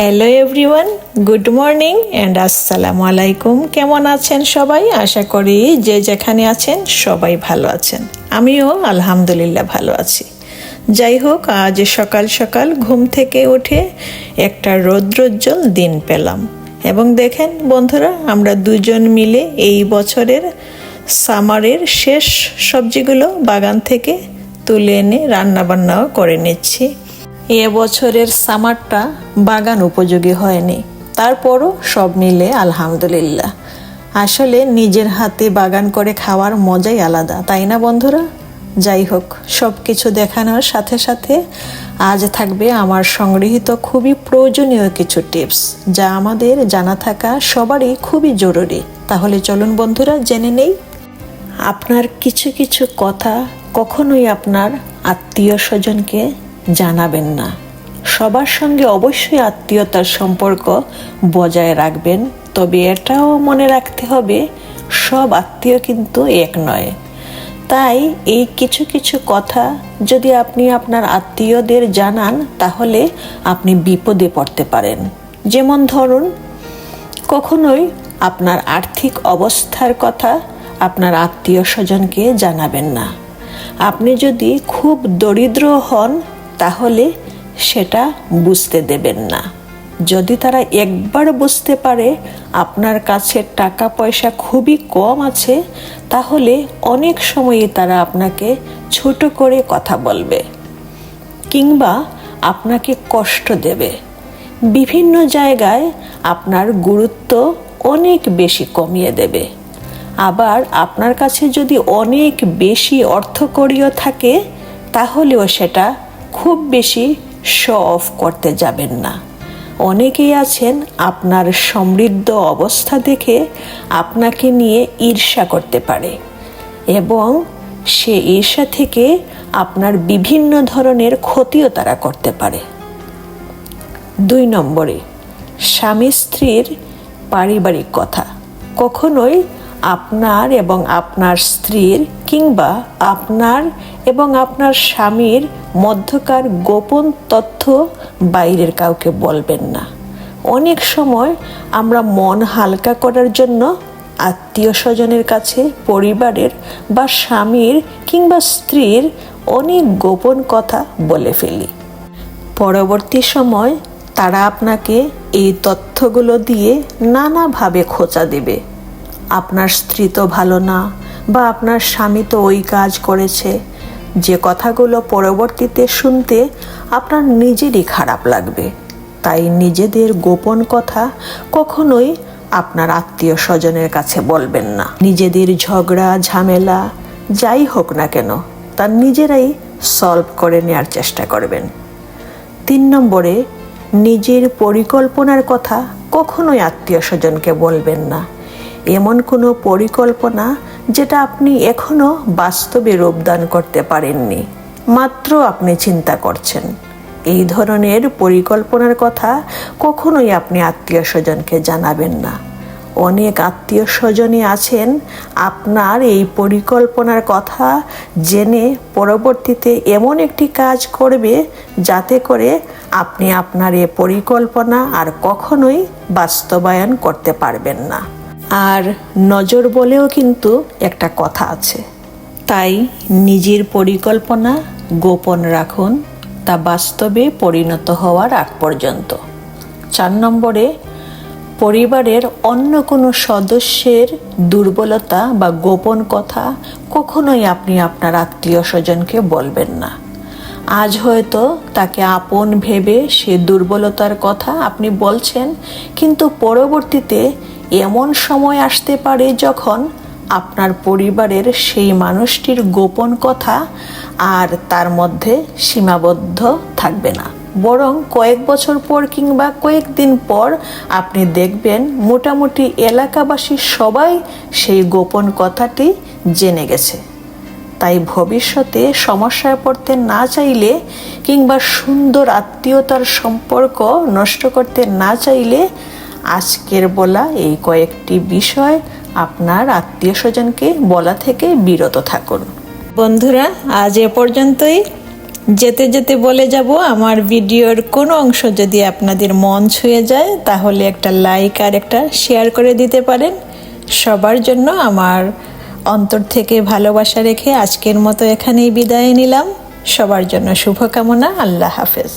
Hello everyone good morning and আসসালামু আলাইকুম কেমন আছেন সবাই? আশা করি যে যেখানে আছেন সবাই ভালো আছেন। আমিও আলহামদুলিল্লাহ ভালো আছি। যাই হোক, আজ সকাল সকাল ঘুম থেকে উঠে একটা রৌদ্রোজ্জ্বল দিন পেলাম। এবং দেখেন বন্ধুরা, আমরা দুজন মিলে এই বছরের সামারের শেষ সবজিগুলো বাগান থেকে তুলে এনে রান্নাবান্নাও করে নিচ্ছি। এ বছরের সামারটা বাগান উপযোগী হয়নি। তারপরও সব মিলে আলহামদুলিল্লাহ। আসলে নিজের হাতে বাগান করে খাওয়ার মজাই আলাদা, তাই না বন্ধুরা? যাই হোক সব কিছু দেখানোর সাথে সাথে আজ থাকবে আমার সংগৃহীত খুবই প্রয়োজনীয় কিছু টিপস, যা আমাদের জানা থাকা সবারই খুবই জরুরি। তাহলে চলুন বন্ধুরা, জেনে নেই। আপনার কিছু কিছু কথা কখনোই আপনার আত্মীয় স্বজনকে জানাবেন না। সবার সঙ্গে অবশ্যই আত্মীয়তার সম্পর্ক বজায় রাখবেন, তবে এটাও মনে রাখতে হবে, সব আত্মীয় কিন্তু এক নয়। তাই এই কিছু কিছু কথা যদি আপনি আপনার আত্মীয়দের জানান, তাহলে আপনি বিপদে পড়তে পারেন। যেমন ধরুন, কখনোই আপনার আর্থিক অবস্থার কথা আপনার আত্মীয় স্বজনকে জানাবেন না। আপনি যদি খুব দরিদ্র হন তাহলে সেটা বুঝতে দেবেন না। যদি তারা একবার বুঝতে পারে আপনার কাছে টাকা পয়সা খুবই কম আছে, তাহলে অনেক সময়ই তারা আপনাকে ছোট করে কথা বলবে কিংবা আপনাকে কষ্ট দেবে। বিভিন্ন জায়গায় আপনার গুরুত্ব অনেক বেশি কমিয়ে দেবে। আবার আপনার কাছে যদি অনেক বেশি অর্থকরীয় থাকে, তাহলেও সেটা খুব বেশি শো অফ করতে যাবেন না। অনেকেই আছেন আপনার সমৃদ্ধ অবস্থা দেখে আপনাকে নিয়ে ঈর্ষা করতে পারে এবং সে ঈর্ষা থেকে আপনার বিভিন্ন ধরনের ক্ষতিও তারা করতে পারে। দুই নম্বরে, স্বামী স্ত্রীর পারিবারিক কথা। কখনোই আপনার এবং আপনার স্ত্রীর কিংবা আপনার এবং আপনার স্বামীর মধ্যকার গোপন তথ্য বাইরের কাউকে বলবেন না। অনেক সময় আমরা মন হালকা করার জন্য আত্মীয় স্বজনের কাছে, পরিবারের বা স্বামীর কিংবা স্ত্রীর অনেক গোপন কথা বলে ফেলি। পরবর্তী সময় তারা আপনাকে এই তথ্যগুলো দিয়ে নানাভাবে খোঁচা দেবে। আপনার স্ত্রী তো ভালো না, বা আপনার স্বামী তো ওই কাজ করেছে। যে কথাগুলো পরবর্তীতে শুনতে আপনার নিজেরই খারাপ লাগবে। তাই নিজেদের গোপন কথা কখনোই আপনার আত্মীয় স্বজনের কাছে বলবেন না। নিজেদের ঝগড়া, ঝামেলা, যাই হোক না কেন তার নিজেরাই সলভ করে নেওয়ার চেষ্টা করবেন। তিন নম্বরে, নিজের পরিকল্পনার কথা কখনোই আত্মীয় স্বজনকে বলবেন না। এমন কোনো পরিকল্পনা যেটা আপনি এখনও বাস্তবে রূপদান করতে পারেননি। মাত্র আপনি চিন্তা করছেন। এই ধরনের পরিকল্পনার কথা কখনোই আপনি আত্মীয় স্বজনকে জানাবেন না। অনেক আত্মীয় স্বজনই আছেন, আপনার এই পরিকল্পনার কথা জেনে পরবর্তীতে এমন একটি কাজ করবে যাতে করে আপনি আপনার এ পরিকল্পনা আর কখনোই বাস্তবায়ন করতে পারবেন না। আর নজর বলেও কিন্তু একটা কথা আছে। তাই নিজের পরিকল্পনা গোপন রাখুন, তা বাস্তবে পরিণত হওয়ার আগ পর্যন্ত। চার নম্বরে, পরিবারের অন্য কোনো সদস্যের দুর্বলতা বা গোপন কথা কখনোই আপনি আপনার আত্মীয় স্বজনকে বলবেন না। আজ হয়তো তাকে আপন ভেবে সে দুর্বলতার কথা আপনি বলছেন, কিন্তু পরবর্তীতে এমন সময় আসতে পারে যখন আপনার পরিবারের সেই মানুষটির গোপন কথা আর তার মধ্যে সীমাবদ্ধ থাকবে না। বরং কয়েক বছর পর কিংবা কয়েকদিন পর আপনি দেখবেন মোটামুটি এলাকাবাসী সবাই সেই গোপন কথাটি জেনে গেছে। তাই ভবিষ্যতে সমস্যায় পড়তে না চাইলে কিংবা সুন্দর আত্মীয়তার সম্পর্ক নষ্ট করতে না চাইলে আজকের বলা এই কয়েকটি বিষয় আপনার আত্মীয় স্বজনকে বলা থেকে বিরত থাকুন। বন্ধুরা, আজ এ পর্যন্তই। যেতে যেতে বলে যাব, আমার ভিডিওর কোনো অংশ যদি আপনাদের মন ছুঁয়ে যায়, তাহলে একটা লাইক আর একটা শেয়ার করে দিতে পারেন। সবার জন্য আমার অন্তর থেকে ভালোবাসা রেখে আজকের মতো এখানেই বিদায় নিলাম। সবার জন্য শুভকামনা, আল্লাহ হাফেজ।